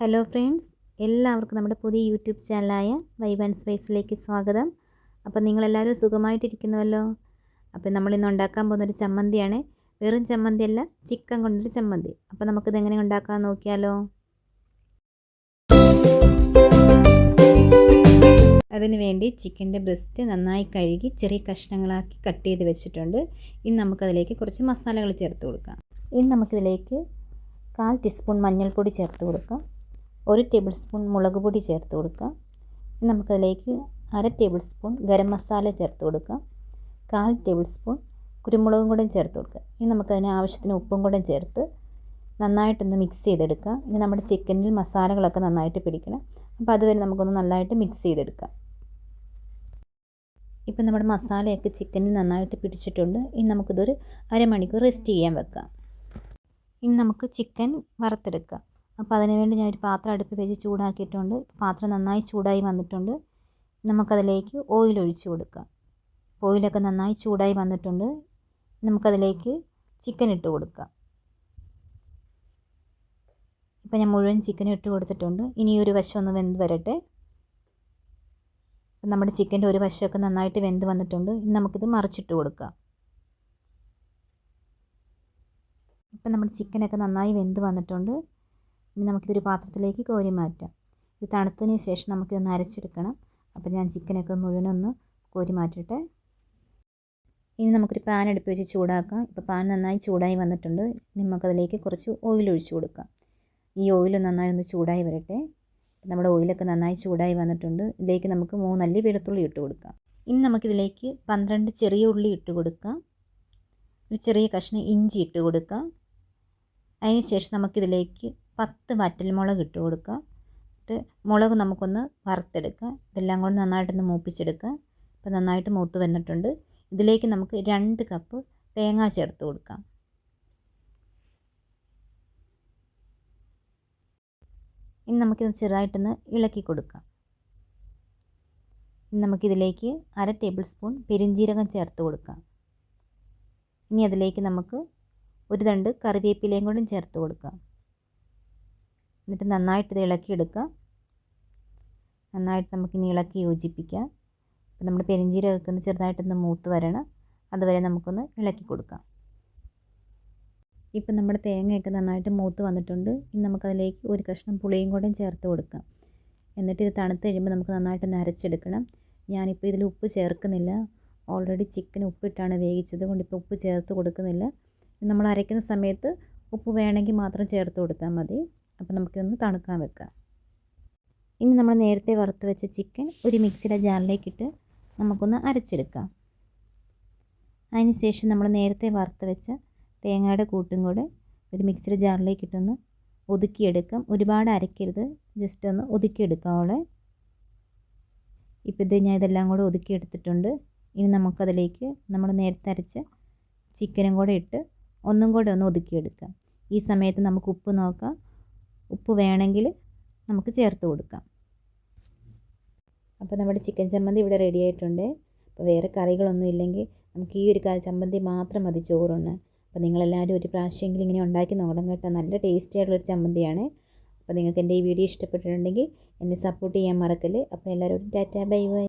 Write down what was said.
Hello friends എല്ലാവർക്കും നമ്മുടെ പുതിയ യൂട്യൂബ് ചാനലായ വൈബ് ആൻഡ് സ്പേസിലേക്ക് സ്വാഗതം. അപ്പോൾ നിങ്ങളെല്ലാവരും സുഖമായിട്ടിരിക്കുന്നുവല്ലോ? അപ്പോൾ നമ്മളിന്ന് ഉണ്ടാക്കാൻ പോകുന്നൊരു ചമ്മന്തിയാണ്. വെറും ചമ്മന്തിയല്ല ചിക്കൻ കൊണ്ടൊരു ചമ്മന്തി. അപ്പോൾ നമുക്കിത് എങ്ങനെ ഉണ്ടാക്കാൻ നോക്കിയാലോ? അതിന് വേണ്ടി ചിക്കന്റെ ബ്രസ്റ്റ് നന്നായി കഴുകി ചെറിയ കഷ്ണങ്ങളാക്കി കട്ട് ചെയ്ത് വെച്ചിട്ടുണ്ട്. ഇനി നമുക്കതിലേക്ക് കുറച്ച് മസാലകൾ ചേർത്ത് കൊടുക്കാം. ഇനി നമുക്കിതിലേക്ക് കാൽ ടീസ്പൂൺ മഞ്ഞൾപ്പൊടി ചേർത്ത് കൊടുക്കാം. ഒരു ടേബിൾ സ്പൂൺ മുളക് പൊടി ചേർത്ത് കൊടുക്കുക. ഇനി നമുക്കതിലേക്ക് അര ടേബിൾ സ്പൂൺ ഗരം മസാല ചേർത്ത് കൊടുക്കാം കാൽ ടേബിൾ സ്പൂൺ കുരുമുളകും കൂടെ ചേർത്ത് കൊടുക്കുക. ഇനി നമുക്കതിന് ആവശ്യത്തിന് ഉപ്പും കൂടെ ചേർത്ത് നന്നായിട്ടൊന്ന് മിക്സ് ചെയ്തെടുക്കുക. ഇനി നമ്മുടെ ചിക്കനിൽ മസാലകളൊക്കെ നന്നായിട്ട് പിടിക്കണം. അപ്പോൾ അതുവരെ നമുക്കൊന്ന് നന്നായിട്ട് മിക്സ് ചെയ്തെടുക്കാം ഇപ്പം നമ്മുടെ മസാലയൊക്കെ ചിക്കനിൽ നന്നായിട്ട് പിടിച്ചിട്ടുണ്ട്. ഇനി നമുക്കിതൊരു അരമണിക്കൂർ റെസ്റ്റ് ചെയ്യാൻ വെക്കാം. ഇനി നമുക്ക് ചിക്കൻ വറുത്തെടുക്കാം. അപ്പോൾ അതിനുവേണ്ടി വേണ്ടി ഒരു പാത്രം അടുപ്പിൽ വെച്ച് ചൂടാക്കിയിട്ടുണ്ട്. പാത്രം നന്നായി ചൂടായി വന്നിട്ടുണ്ട്. നമുക്കതിലേക്ക് ഓയിൽ ഒഴിച്ചു കൊടുക്കാം. ഓയിലൊക്കെ നന്നായി ചൂടായി വന്നിട്ടുണ്ട്. നമുക്കതിലേക്ക് ചിക്കൻ ഇട്ട് കൊടുക്കാം. ഇപ്പം ഞാൻ മുഴുവൻ ചിക്കൻ ഇട്ട് കൊടുത്തിട്ടുണ്ട്. ഇനി ഒരു വശം ഒന്ന് വെന്ത് വരട്ടെ. നമ്മുടെ ചിക്കന്റെ ഒരു വശമൊക്കെ നന്നായിട്ട് വെന്ത് വന്നിട്ടുണ്ട്. ഇനി നമുക്കിത് മറിച്ചിട്ട് കൊടുക്കാം. ഇപ്പം നമ്മുടെ ചിക്കനൊക്കെ നന്നായി വെന്ത് വന്നിട്ടുണ്ട്. ഇനി നമുക്കിതൊരു പാത്രത്തിലേക്ക് കോരി മാറ്റാം. ഇത് തണുത്തതിന് ശേഷം നമുക്കിതൊന്ന് അരച്ചെടുക്കണം. അപ്പോൾ ഞാൻ ചിക്കനൊക്കെ മുഴുവനൊന്ന് കോരി മാറ്റട്ടെ ഇനി നമുക്കൊരു പാൻ അടുപ്പ് വെച്ച് ചൂടാക്കാം. ഇപ്പോൾ പാൻ നന്നായി ചൂടായി വന്നിട്ടുണ്ട്. നമുക്കതിലേക്ക് കുറച്ച് ഓയിൽ ഒഴിച്ച് കൊടുക്കാം. ഈ ഓയിൽ നന്നായി ഒന്ന് ചൂടായി വരട്ടെ. നമ്മുടെ ഓയിലൊക്കെ നന്നായി ചൂടായി വന്നിട്ടുണ്ട്. ഇതിലേക്ക് നമുക്ക് മൂന്നല്ലി വെളുത്തുള്ളി ഇട്ട് കൊടുക്കാം. ഇനി നമുക്കിതിലേക്ക് പന്ത്രണ്ട് ചെറിയ ഉള്ളി ഇട്ട് കൊടുക്കാം. ഒരു ചെറിയ കഷ്ണം ഇഞ്ചി ഇട്ട് കൊടുക്കാം. അതിന് ശേഷം നമുക്കിതിലേക്ക് പത്ത് വറ്റൽമുളക് ഇട്ട് കൊടുക്കുക. എന്നിട്ട് മുളക് നമുക്കൊന്ന് വറുത്തെടുക്കുക. ഇതെല്ലാം കൊണ്ട് നന്നായിട്ടൊന്ന് മൂപ്പിച്ചെടുക്കുക. അപ്പോൾ നന്നായിട്ട് മൂത്ത് വന്നിട്ടുണ്ട്. ഇതിലേക്ക് നമുക്ക് രണ്ട് കപ്പ് തേങ്ങ ചേർത്ത് കൊടുക്കാം. ഇനി നമുക്കിത് ചെറുതായിട്ടൊന്ന് ഇളക്കി കൊടുക്കാം. ഇനി നമുക്കിതിലേക്ക് അര ടേബിൾ സ്പൂൺ പെരിഞ്ജീരകം ചേർത്ത് കൊടുക്കാം. ഇനി അതിലേക്ക് നമുക്ക് ഒരു തണ്ട് കറിവേപ്പിലയും കൂടി ചേർത്ത് കൊടുക്കാം. എന്നിട്ട് നന്നായിട്ട് ഇത് ഇളക്കിയെടുക്കുക നന്നായിട്ട് നമുക്കിനി ഇളക്കി യോജിപ്പിക്കാം. അപ്പം നമ്മുടെ പെരിഞ്ചീരകമൊക്കെ ഒന്ന് ചെറുതായിട്ടൊന്ന് മൂത്ത് വരണം. അതുവരെ നമുക്കൊന്ന് ഇളക്കി കൊടുക്കാം. ഇപ്പം നമ്മുടെ തേങ്ങയൊക്കെ നന്നായിട്ട് മൂത്ത് വന്നിട്ടുണ്ട്. ഇനി നമുക്കതിലേക്ക് ഒരു കഷ്ണം പുളിയും കൂടെ ചേർത്ത് കൊടുക്കാം. എന്നിട്ട് ഇത് തണുത്ത് കഴിയുമ്പോൾ നമുക്ക് നന്നായിട്ട് നരച്ചെടുക്കണം. ഞാനിപ്പോൾ ഇതിൽ ഉപ്പ് ചേർക്കുന്നില്ല. ഓൾറെഡി ചിക്കൻ ഉപ്പിട്ടാണ് വേവിച്ചത്. കൊണ്ട് ഇപ്പോൾ ഉപ്പ് ചേർത്ത് കൊടുക്കുന്നില്ല. നമ്മൾ അരയ്ക്കുന്ന സമയത്ത് ഉപ്പ് വേണമെങ്കിൽ മാത്രം ചേർത്ത് കൊടുത്താൽ മതി. അപ്പോൾ നമുക്കിതൊന്ന് തണുക്കാൻ വെക്കാം. ഇനി നമ്മൾ നേരത്തെ വറുത്ത് വെച്ച ചിക്കൻ ഒരു മിക്സിയുടെ ജാറിലേക്കിട്ട് നമുക്കൊന്ന് അരച്ചെടുക്കാം. അതിന് ശേഷം നമ്മൾ നേരത്തെ വറുത്ത് വെച്ച തേങ്ങയുടെ കൂട്ടും കൂടെ ഒരു മിക്സിയുടെ ജാറിലേക്കിട്ടൊന്ന് ഒതുക്കിയെടുക്കാം. ഒരുപാട് അരയ്ക്കരുത്. ജസ്റ്റ് ഒന്ന് ഒതുക്കിയെടുക്കാം അവളെ. ഇപ്പോൾ ഇത് ഞാൻ ഇതെല്ലാം കൂടെ ഒതുക്കിയെടുത്തിട്ടുണ്ട്. ഇനി നമുക്കതിലേക്ക് നമ്മൾ നേരത്തെ അരച്ച ചിക്കനും കൂടെ ഇട്ട് ഒന്നും കൂടെ ഒന്ന് ഒതുക്കിയെടുക്കാം. ഈ സമയത്ത് നമുക്ക് ഉപ്പ് നോക്കാം. ഉപ്പ് വേണമെങ്കിൽ നമുക്ക് ചേർത്ത് കൊടുക്കാം. അപ്പോൾ നമ്മുടെ ചിക്കൻ ചമ്മന്തി ഇവിടെ റെഡി ആയിട്ടുണ്ട്. അപ്പോൾ വേറെ കറികളൊന്നും ഇല്ലെങ്കിൽ നമുക്ക് ഈ ഒരു ചമ്മന്തി മാത്രം മതി ചോറുണ്ട് അപ്പോൾ നിങ്ങളെല്ലാവരും ഒരു പ്രാവശ്യമെങ്കിലും ഇങ്ങനെ ഉണ്ടാക്കി നോക്കണം കേട്ടോ. നല്ല ടേസ്റ്റി ആയിട്ടുള്ളൊരു ചമ്മന്തിയാണ്. അപ്പോൾ നിങ്ങൾക്ക് എന്റെ ഈ വീഡിയോ ഇഷ്ടപ്പെട്ടിട്ടുണ്ടെങ്കിൽ എന്നെ സപ്പോർട്ട് ചെയ്യാൻ മറക്കല്ലേ. അപ്പോൾ എല്ലാവരും ടാറ്റാ ബൈ ബൈ.